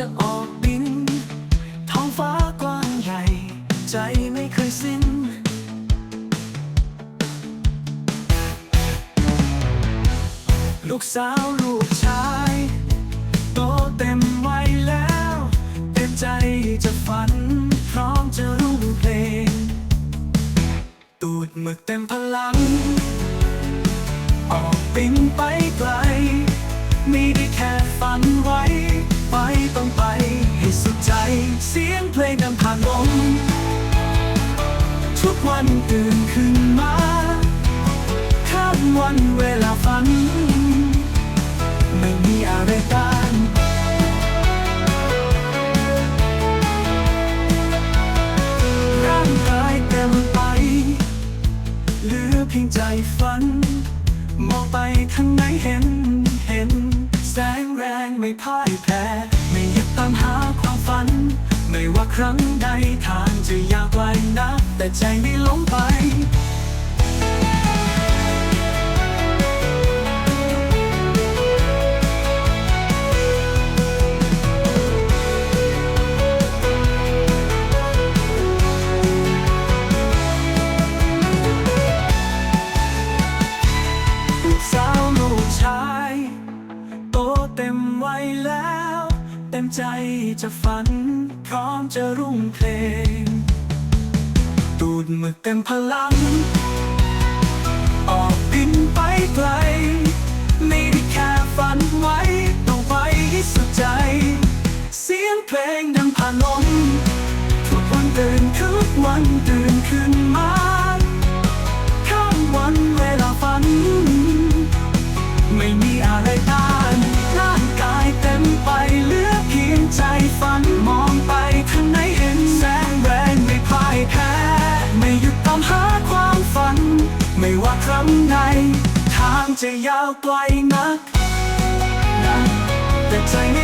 จะออกบิน ท้องฟ้ากว้างใหญ่ ใจไม่เคยสิ้น ลูกสาวลูกชาย โตเต็มวัยแล้ว เต็มใจจะฝัน พร้อมจะรุ่งเพลง ตูดหมึกเต็มพลัง ออกบินไปไกล ไม่ได้แค่ฝันไว้ สียงเพลงดังผ่านลม ทุกวันตื่นขึ้นมาข้ามวันเวลาฝัน ไม่มีอะไรต้านร่างกายเต็มไป เหลือเพียงใจฝัน มองไปทางไหนเห็น เห็น แสงแรงไม่พ่ายแพ้ ครั้งใดทางจะยาวไกลนักแต่ใจไม่หลงไปลูกสาวลูกชายโตเต็มวัยแล้วเต็มใจจะฝัน พร้อมจะรุ่งเพลง ตูดหมึกเต็มพลัง ออกบินไปไกล ไม่ได้แค่ฝันไว้ ต้องไปให้สุดใจ เสียงเพลงดังผ่านลมทุกวันตื่นทุกวันตื่นขึ้นมาาครั้งใน ทางจะยาวไกลนัก แต่ใจไม่